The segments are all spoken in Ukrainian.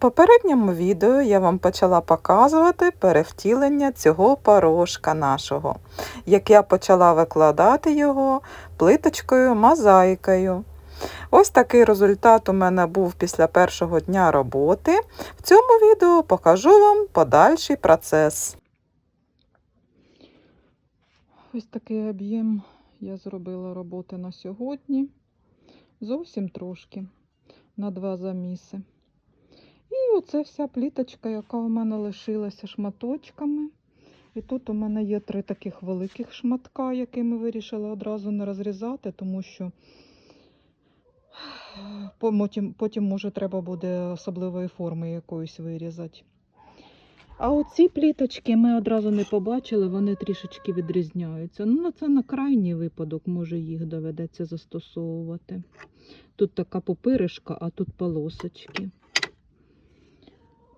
попередньому відео я вам почала показувати перевтілення цього порошка нашого, як я почала викладати його плиточкою мозаїкою. Ось такий результат у мене був після першого дня роботи. В цьому відео покажу вам подальший процес. Ось такий об'єм я зробила роботи на сьогодні. Зовсім трошки на два заміси. І оце вся пліточка, яка у мене лишилася шматочками. І тут у мене є три таких великих шматка, які ми вирішили одразу не розрізати, тому що потім, потім може, треба буде особливої форми якоїсь вирізати. А оці пліточки ми одразу не побачили, вони трішечки відрізняються. Ну, це на крайній випадок, може, їх доведеться застосовувати. Тут така попиришка, а тут полосочки.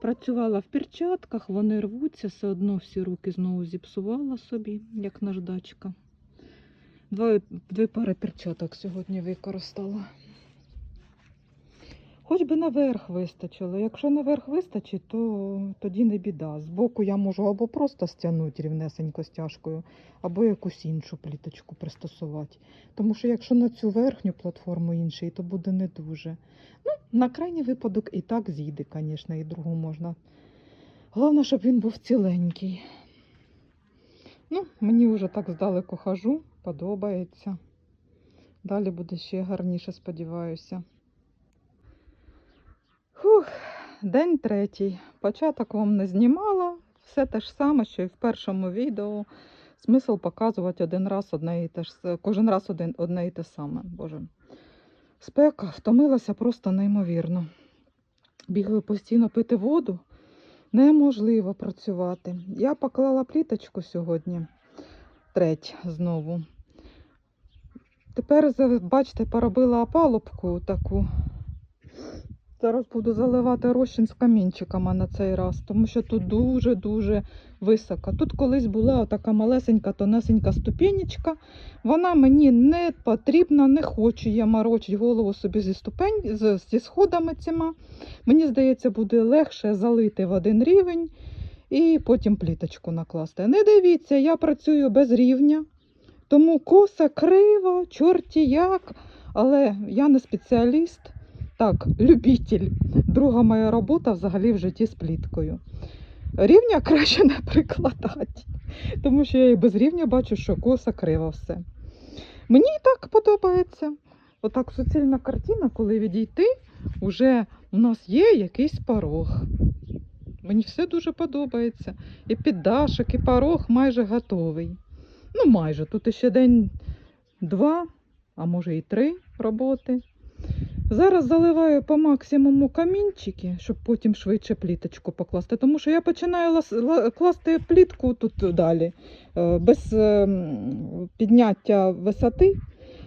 Працювала в перчатках, вони рвуться, все одно всі руки знову зіпсувала собі, як наждачка. Дві, дві пари перчаток сьогодні використала. Хоч би наверх вистачило. Якщо наверх вистачить, то тоді не біда. Збоку я можу або просто стягнути рівнесенько стяжкою, або якусь іншу пліточку пристосувати. Тому що якщо на цю верхню платформу інший, то буде не дуже. Ну, на крайній випадок і так зійде, звісно, і другу можна. Головне, щоб він був ціленький. Ну, мені вже так здалеку хожу, подобається. Далі буде ще гарніше, сподіваюся. Фух, день третій. Початок вам не знімала. Все те ж саме, що і в першому відео. Смисл показувати один раз одне і те ж кожен раз один, одне і те саме. Боже. Спека втомилася просто неймовірно. Бігаю постійно пити воду. Неможливо працювати. Я поклала пліточку сьогодні, треть знову. Тепер, бачите, поробила опалубку таку. Зараз буду заливати розчин з камінчиками на цей раз, тому що тут дуже-дуже високо. Тут колись була така малесенька, тонесенька ступенечка. Вона мені не потрібна, не хочу я морочити голову собі зі ступень, зі сходами цими. Мені здається, буде легше залити в один рівень і потім пліточку накласти. Не дивіться, я працюю без рівня, тому коса крива, чорті як, але я не спеціаліст. Так, любитель. Друга моя робота взагалі в житті з пліткою. Рівня краще не прикладати, тому що я і без рівня бачу, що коса крива все. Мені і так подобається. Отак суцільна картина, коли відійти, вже у нас є якийсь порог. Мені все дуже подобається. І піддашок, і порог майже готовий. Ну, майже. Тут ще день два, а може і три роботи. Зараз заливаю по максимуму камінчики, щоб потім швидше пліточку покласти. Тому що я починаю лас- класти плітку тут далі, е, без е, підняття висоти.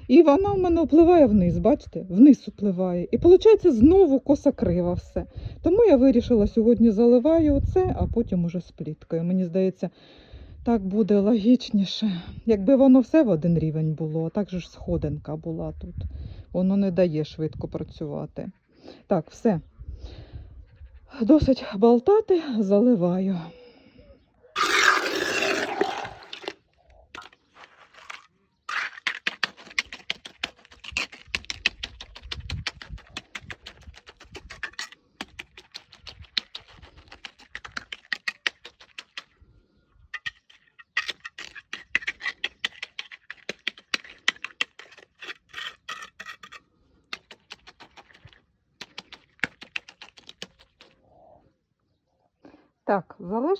І вона в мене впливає вниз, бачите? Вниз впливає. І виходить знову коса крива все. Тому я вирішила сьогодні заливаю оце, а потім уже з пліткою. Мені здається, так буде логічніше. Якби воно все в один рівень було, а так же ж сходинка була тут. Воно не дає швидко працювати. Так, все. Досить болтати, заливаю. Так,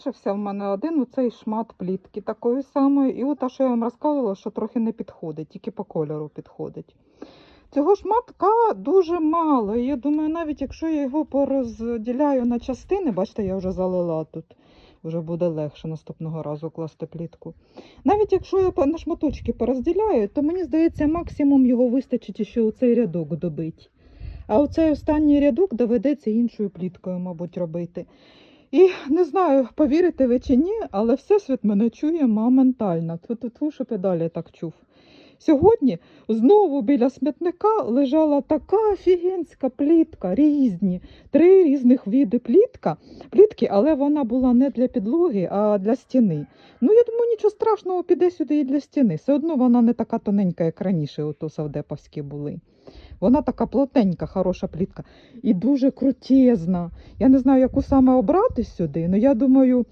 залишився в мене один оцей шмат плітки такої самої. І те, що я вам розказувала, що трохи не підходить, тільки по кольору підходить. Цього шматка дуже мало. Я думаю, навіть якщо я його порозділяю на частини, бачите, я вже залила тут. Вже буде легше наступного разу класти плітку. Навіть якщо я на шматочки порозділяю, то мені здається, максимум його вистачить ще у цей рядок добити. А оцей останній рядок доведеться іншою пліткою, мабуть, робити. І не знаю, повірите ви чи ні, але Всесвіт мене чує моментально. Тьфу-тьфу-тьфу, що педалі так чув. Сьогодні знову біля смітника лежала така офігенська плітка, різні, три різних види плітка, плітки, але вона була не для підлоги, а для стіни. Ну, я думаю, нічого страшного піде сюди і для стіни. Все одно вона не така тоненька, як раніше, ото савдеповські були. Вона така плотненька, хороша плітка і дуже крутезна. Я не знаю, яку саме обрати сюди, але я думаю,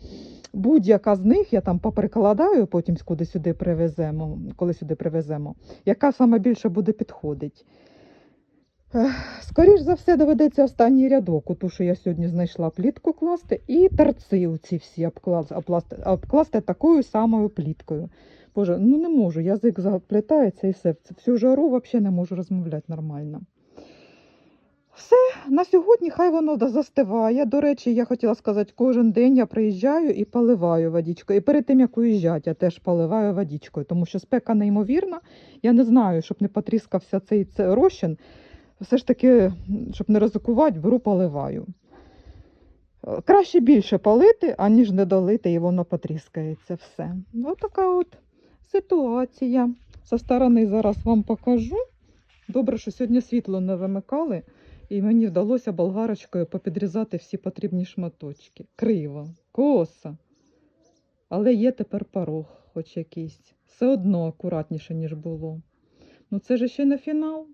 будь-яка з них я там поприкладаю, потім куди сюди привеземо, коли сюди привеземо, яка саме більше буде підходить. Ех, Скоріш за все, доведеться останній рядок, у ту, що я сьогодні знайшла плітку класти, і торці оці всі обкласти, обкласти такою самою пліткою. Боже, ну не можу, язик заплітається і все. Всю жару взагалі не можу розмовляти нормально. Все, на сьогодні хай воно застиває. До речі, я хотіла сказати, кожен день я приїжджаю і поливаю водичкою. І перед тим, як уїжджати, я теж поливаю водичкою, тому що спека неймовірна. Я не знаю, щоб не потріскався цей це розчин. Все ж таки, щоб не ризикувати, беру поливаю. Е, Краще більше полити, аніж не долити, і воно потріскається все. Ось така от ситуація. Со сторони зараз вам покажу. Добре, що сьогодні світло не вимикали, і мені вдалося болгарочкою попідрізати всі потрібні шматочки. Криво, косо. Але є тепер порог, хоч якийсь. Все одно акуратніше, ніж було. Ну це ж ще не фінал.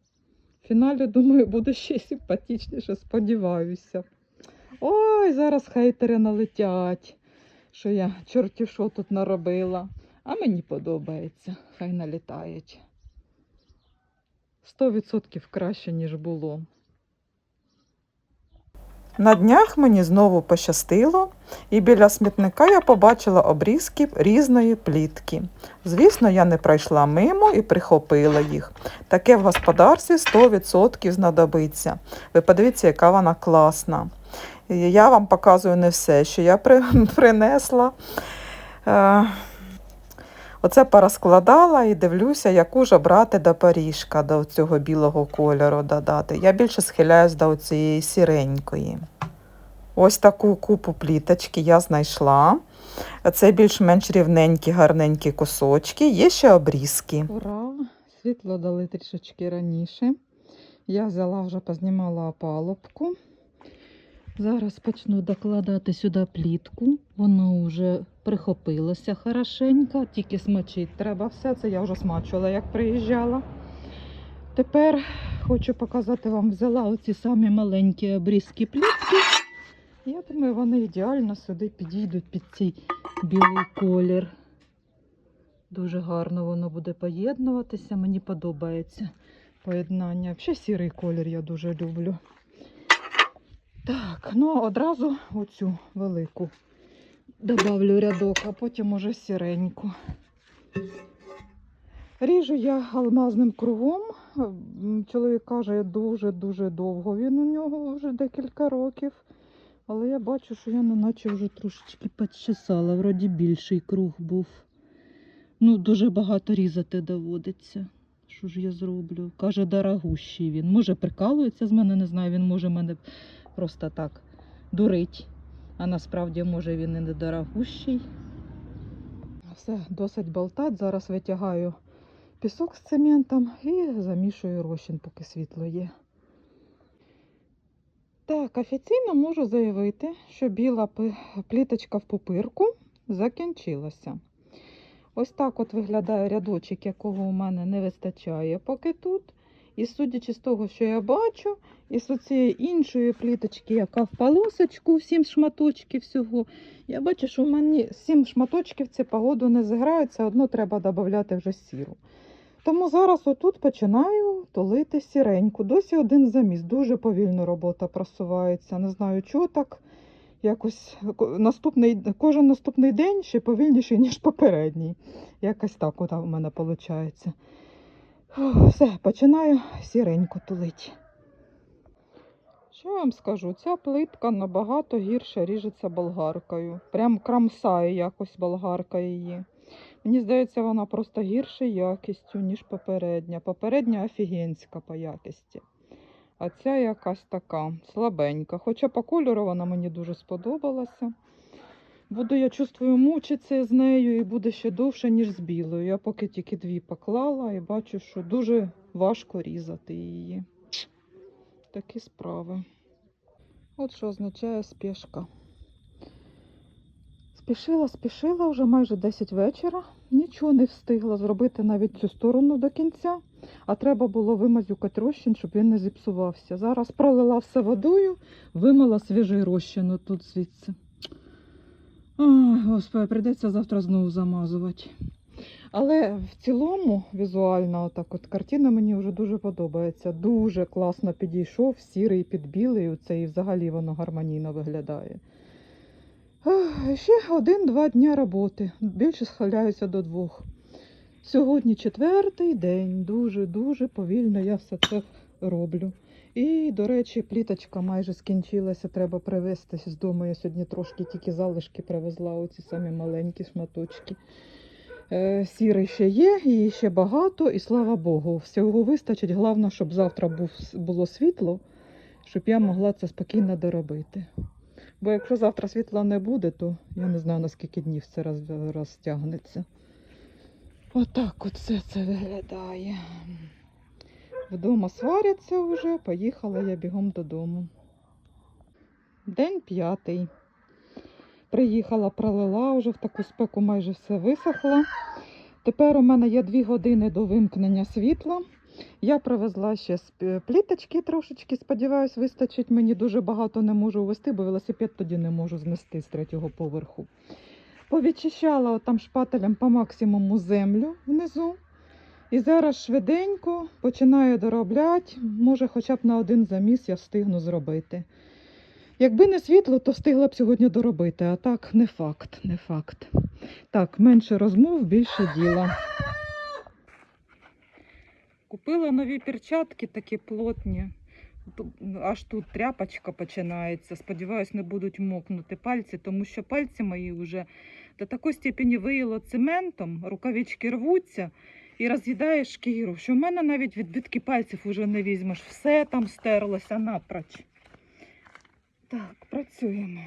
В фіналі, думаю, буде ще симпатичніше, сподіваюся. Ой, зараз хейтери налетять, що я чорті що тут наробила. А мені подобається, хай налітають. Сто відсотків краще, ніж було. На днях мені знову пощастило, і біля смітника я побачила обрізки різної плітки. Звісно, я не пройшла мимо і прихопила їх. Таке в господарстві 100% знадобиться. Ви подивіться, яка вона класна. Я вам показую не все, що я при, принесла. Оце порозкладала і дивлюся, яку ж обрати до поріжка, до цього білого кольору додати. Я більше схиляюсь до цієї сіренької. Ось таку купу пліточки я знайшла. Це більш-менш рівненькі, гарненькі кусочки. Є ще обрізки. Ура! Світло дали трішечки раніше. Я взяла вже познімала опалубку. Зараз почну докладати сюди плітку. Воно вже прихопилося хорошенько, тільки смочити треба все. Це я вже смачувала, як приїжджала. Тепер хочу показати вам, взяла оці самі маленькі обрізки плітки. Я думаю, вони ідеально сюди підійдуть під цей білий колір. Дуже гарно воно буде поєднуватися. Мені подобається поєднання. Взагалі сірий колір я дуже люблю. Так, ну одразу оцю велику добавлю рядок, а потім уже сіреньку. Ріжу я алмазним кругом. Чоловік каже, дуже-дуже довго. Він у нього вже декілька років. Але я бачу, що я неначе вже трошечки підчесала. Вроді більший круг був. Ну, дуже багато різати доводиться. Що ж я зроблю? Каже, дорогущий він. Може, прикалується з мене, не знаю, він може мене просто так дурить. А насправді, може, він і недорогущий. Все, досить болтать. Зараз витягаю пісок з цементом і замішую розчин, поки світло є. Так, офіційно можу заявити, що біла пліточка в пупирку закінчилася. Ось так от виглядає рядочок, якого у мене не вистачає поки тут. І судячи з того, що я бачу, і з цієї іншої пліточки, яка в полосочку, сім шматочків всього, я бачу, що в мене сім шматочків це погоду не зіграються, одно треба додати вже сіру. Тому зараз отут починаю тулити сіреньку. Досі один заміс. Дуже повільно робота просувається. Не знаю, чого так. Якось наступний, кожен наступний день ще повільніший, ніж попередній. Якось так у мене виходить. Все, починаю сіренько тулити. Що я вам скажу? Ця плитка набагато гірше ріжеться болгаркою. Прям крамсає якось болгарка її. Мені здається, вона просто гірше якістю, ніж попередня. Попередня офігенська по якісті. А ця якась така слабенька. Хоча по кольору вона мені дуже сподобалася. Буду, я чувствую, мучитися з нею і буде ще довше, ніж з білою. Я поки тільки дві поклала і бачу, що дуже важко різати її. Такі справи. От що означає спішка. Спішила, спішила вже майже 10 вечора. Нічого не встигла зробити навіть цю сторону до кінця, а треба було вимазюкати розчин, щоб він не зіпсувався. Зараз пролила все водою, вимила свіжий розчин тут звідси. Господи, прийдеться завтра знову замазувати. Але в цілому, візуально, отак от картина мені вже дуже подобається. Дуже класно підійшов сірий під білий. Оце і взагалі воно гармонійно виглядає. Ще один-два дня роботи. Більше схиляюся до двох. Сьогодні четвертий день. Дуже-дуже повільно я все це роблю. І, до речі, пліточка майже скінчилася. Треба привезти з дому. Я сьогодні трошки тільки залишки привезла, оці самі маленькі шматочки. Е, Сірий ще є, її ще багато, і слава Богу, всього вистачить. Головне, щоб завтра був, було світло, щоб я могла це спокійно доробити. Бо якщо завтра світла не буде, то я не знаю, на скільки днів це роз, розтягнеться. Отак от це виглядає. Вдома сваряться вже, поїхала я бігом додому. День п'ятий. Приїхала, пролила вже в таку спеку майже все висохло. Тепер у мене є дві години до вимкнення світла. Я привезла ще пліточки трошечки, сподіваюсь, вистачить. Мені дуже багато не можу ввести, бо велосипед тоді не можу знести з третього поверху. Повідчищала там шпателем по максимуму землю внизу. І зараз швиденько починаю доробляти. Може, хоча б на один заміс я встигну зробити. Якби не світло, то встигла б сьогодні доробити, а так не факт, не факт. Так, менше розмов, більше діла. Купила нові перчатки такі плотні. Аж тут тряпочка починається. Сподіваюсь, не будуть мокнути пальці, тому що пальці мої вже до такої степені виїло цементом, рукавички рвуться і роз'їдає шкіру, що в мене навіть відбитки пальців уже не візьмеш. Все там стерлося напроч. Так, працюємо.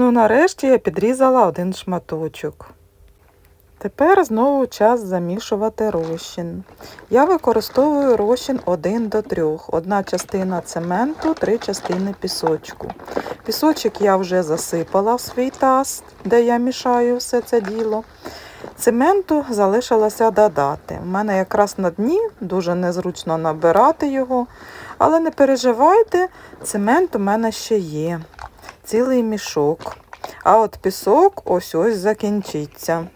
Ну, нарешті я підрізала один шматочок. Тепер знову час замішувати розчин. Я використовую розчин 1 до 3. Одна частина цементу, три частини пісочку. Пісочок я вже засипала в свій таз, де я мішаю все це діло. Цементу залишилося додати. У мене якраз на дні дуже незручно набирати його, але не переживайте, цемент у мене ще є. Цілий мішок. А от пісок ось ось закінчиться.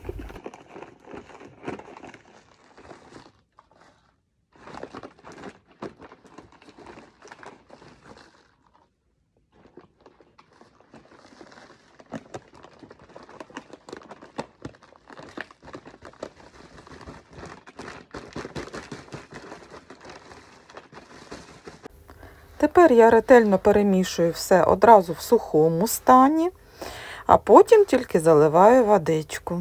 Тепер я ретельно перемішую все одразу в сухому стані, а потім тільки заливаю водичку.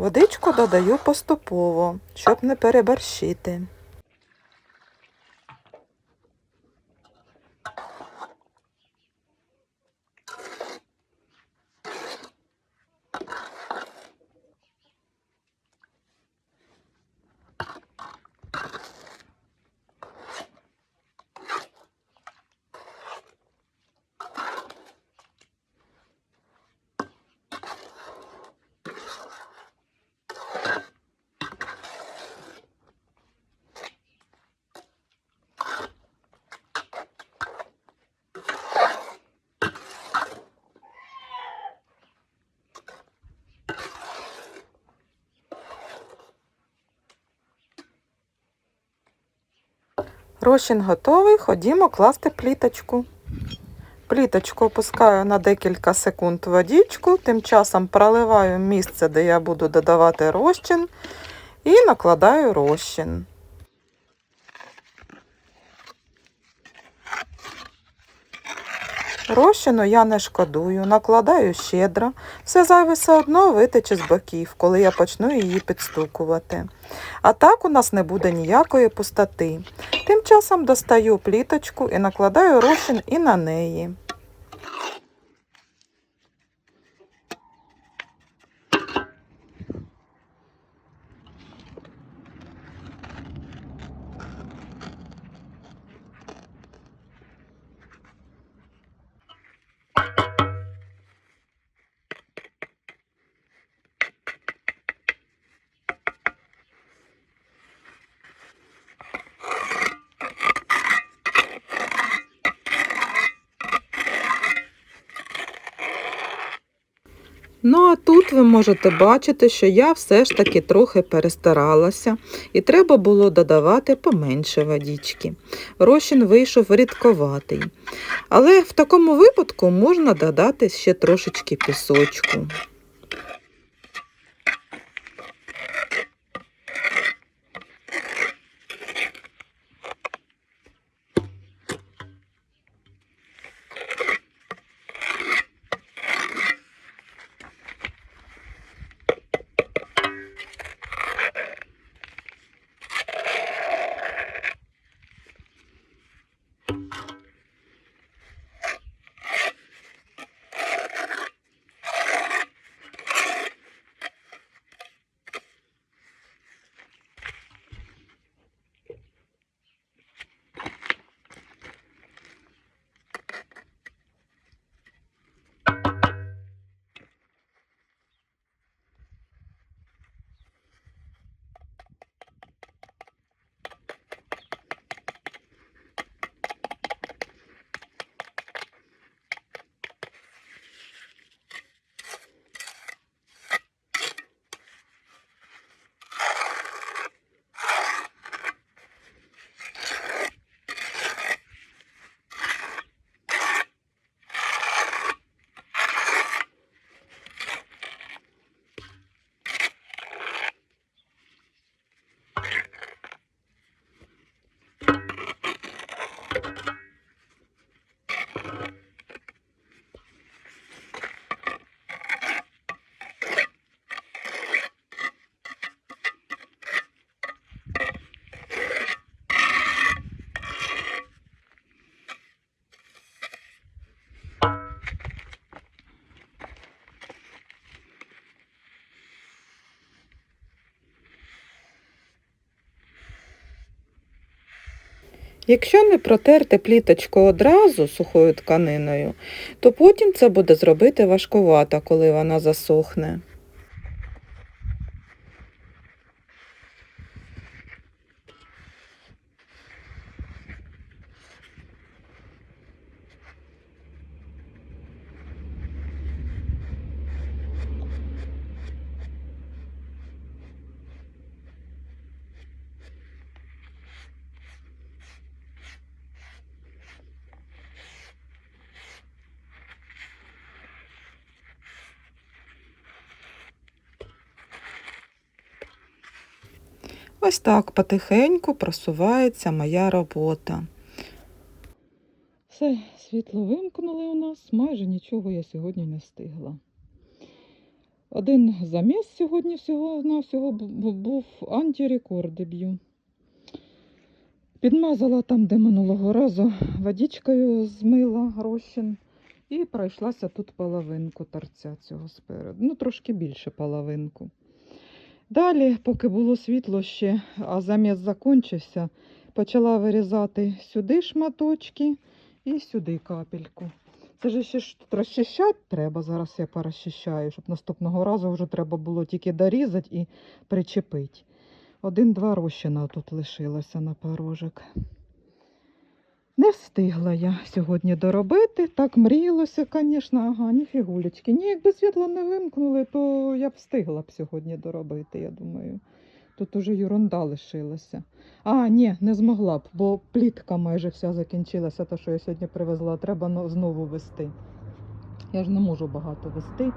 Водичку додаю поступово, щоб не переборщити. Розчин готовий, ходімо класти пліточку. Пліточку опускаю на декілька секунд водичку, тим часом проливаю місце, де я буду додавати розчин, і накладаю розчин. Розчину я не шкодую, накладаю щедро. Все зайве все одно витече з боків, коли я почну її підстукувати. А так у нас не буде ніякої пустоти. Тим часом достаю пліточку і накладаю розчин і на неї. Ну, а тут ви можете бачити, що я все ж таки трохи перестаралася, і треба було додавати поменше водички. Розчин вийшов рідковатий. Але в такому випадку можна додати ще трошечки пісочку. Якщо не протерти пліточку одразу сухою тканиною, то потім це буде зробити важкувато, коли вона засохне. Ось так потихеньку просувається моя робота. Все, світло вимкнули у нас, майже нічого я сьогодні не встигла. Один заміс сьогодні всього на всього був антирекорди б'ю. Підмазала там, де минулого разу водичкою змила розчин і пройшлася тут половинку торця цього спереду. Ну, трошки більше половинку. Далі, поки було світло ще, а заміс закінчився, почала вирізати сюди шматочки і сюди капельку. Це ж ще розчищати треба. Зараз я порозчищаю, щоб наступного разу вже треба було тільки дорізати і причепити. Один-два розчина тут лишилося на порожок. Не встигла я сьогодні доробити. Так мріялося, звісно, ага, ні фігулечки. Ні, якби світло не вимкнули, то я б встигла б сьогодні доробити, я думаю. Тут уже ерунда лишилася. А, ні, не змогла б, бо плітка майже вся закінчилася, та, що я сьогодні привезла, треба знову вести. Я ж не можу багато вести.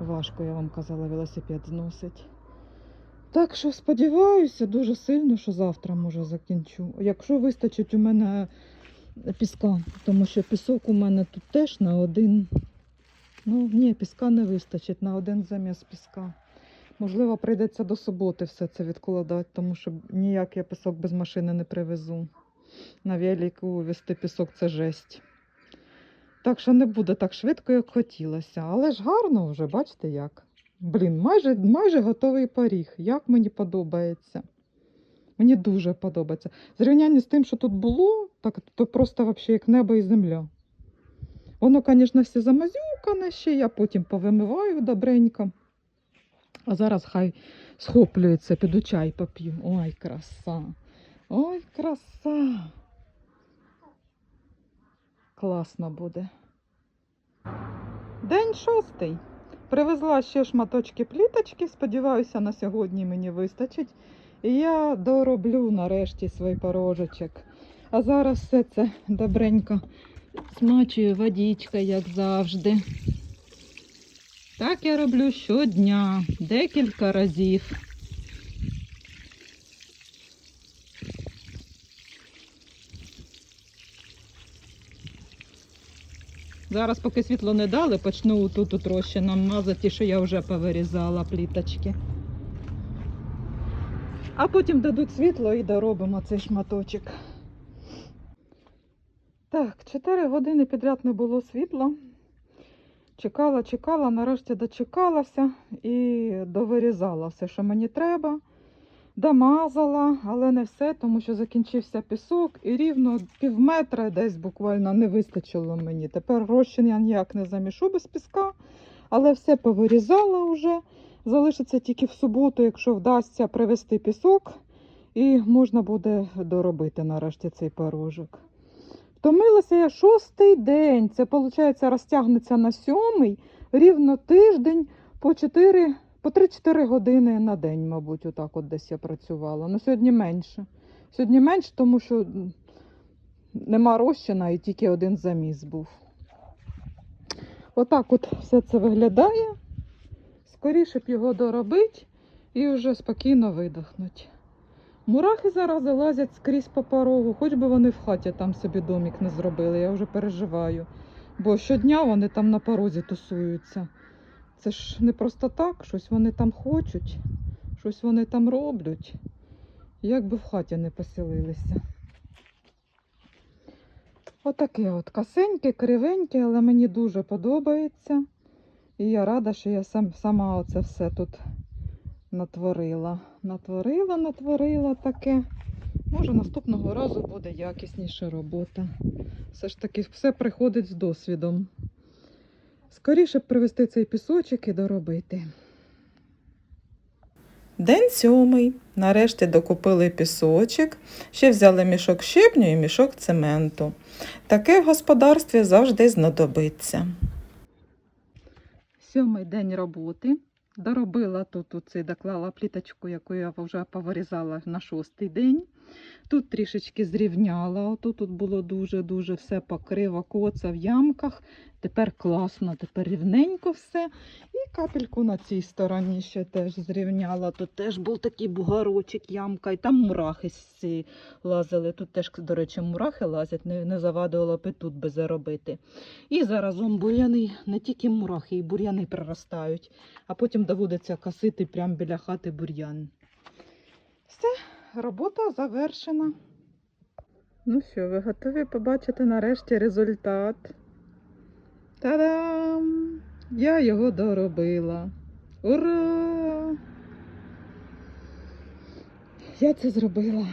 Важко, я вам казала, велосипед зносить. Так що сподіваюся дуже сильно, що завтра може закінчу. Якщо вистачить у мене піска, тому що пісок у мене тут теж на один. Ну, ні, піска не вистачить на один заміс піска. Можливо, прийдеться до суботи все це відкладати, тому що ніяк я пісок без машини не привезу. На велику вести пісок це жесть. Так що не буде так швидко, як хотілося. Але ж гарно вже, бачите як. Блін, майже, майже готовий поріг. Як мені подобається. Мені дуже подобається. В зрівнянні з тим, що тут було, так то просто вообще як небо і земля. Воно, звісно, все замазюкане ще, я потім повимиваю добренько. А зараз хай схоплюється, піду чай поп'ю. Ой, краса. Ой, краса. Класно буде. День шостий. Привезла ще шматочки пліточки. Сподіваюся, на сьогодні мені вистачить. І я дороблю нарешті свій порожечок. А зараз все це добренько смачує водичка, як завжди. Так я роблю щодня, декілька разів. Зараз, поки світло не дали, почну тут тут розчином мазати, що я вже повирізала пліточки. А потім дадуть світло і доробимо цей шматочок. Так, 4 години підряд не було світла. Чекала, чекала, нарешті дочекалася і довирізала все, що мені треба. Домазала, але не все, тому що закінчився пісок і рівно пів метра десь буквально не вистачило мені. Тепер розчин я ніяк не замішу без піска, але все повирізала вже. Залишиться тільки в суботу, якщо вдасться привезти пісок, і можна буде доробити нарешті цей порожок. Втомилася я шостий день. Це, виходить, розтягнеться на сьомий, рівно тиждень по 4, по 3-4 години на день, мабуть, отак от десь я працювала. Ну, сьогодні менше. Сьогодні менше, тому що нема розчина і тільки один заміс був. Отак от все це виглядає. Скоріше б його доробити і вже спокійно видихнути. Мурахи зараз залазять скрізь по порогу, хоч би вони в хаті там собі домик не зробили, я вже переживаю. Бо щодня вони там на порозі тусуються. Це ж не просто так, щось вони там хочуть, щось вони там роблять. Як би в хаті не поселилися. Отаке от касеньке, кривеньке, але мені дуже подобається. І я рада, що я сам, сама оце все тут натворила. Натворила, натворила таке. Може, наступного разу буде якісніша робота. Все ж таки, все приходить з досвідом. Скоріше б привезти цей пісочок і доробити. День сьомий. Нарешті докупили пісочок, ще взяли мішок щебню і мішок цементу. Таке в господарстві завжди знадобиться. Сьомий день роботи. Доробила тут оцей, доклала пліточку, яку я вже повирізала на шостий день. Тут трішечки зрівняла. Отут тут було дуже-дуже все покриво, коца в ямках. Тепер класно, тепер рівненько все. І капельку на цій стороні ще теж зрівняла. Тут теж був такий бугорочок, ямка, і там мурахи ці лазили. Тут теж, до речі, мурахи лазять, не, не завадило б і тут би заробити. І заразом бур'яни, не тільки мурахи, і бур'яни приростають, а потім доводиться косити прямо біля хати бур'ян. Все, робота завершена. Ну що, ви готові побачити нарешті результат? Та-дам! Я його доробила. Ура! Я це зробила.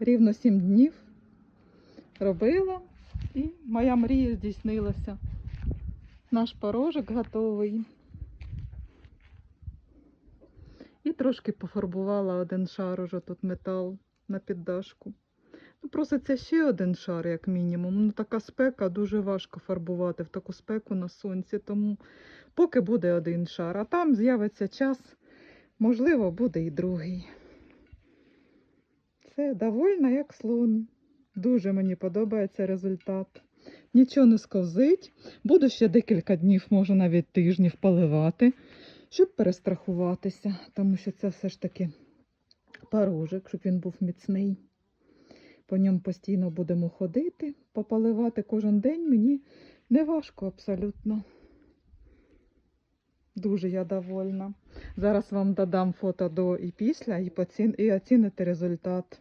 Рівно сім днів робила, і моя мрія здійснилася. Наш порожок готовий. І трошки пофарбувала один шар уже тут метал на піддашку. Ну, проситься ще один шар, як мінімум. Ну, така спека дуже важко фарбувати в таку спеку на сонці, тому поки буде один шар, а там з'явиться час, можливо, буде і другий. Це довольна, як слон. Дуже мені подобається результат. Нічого не сковзить. Буду ще декілька днів, може навіть тижнів поливати, щоб перестрахуватися, тому що це все ж таки порожик, щоб він був міцний. По ньому постійно будемо ходити, пополивати кожен день мені не важко абсолютно. Дуже я довольна. Зараз вам додам фото до і після і, поцін... і оціните результат.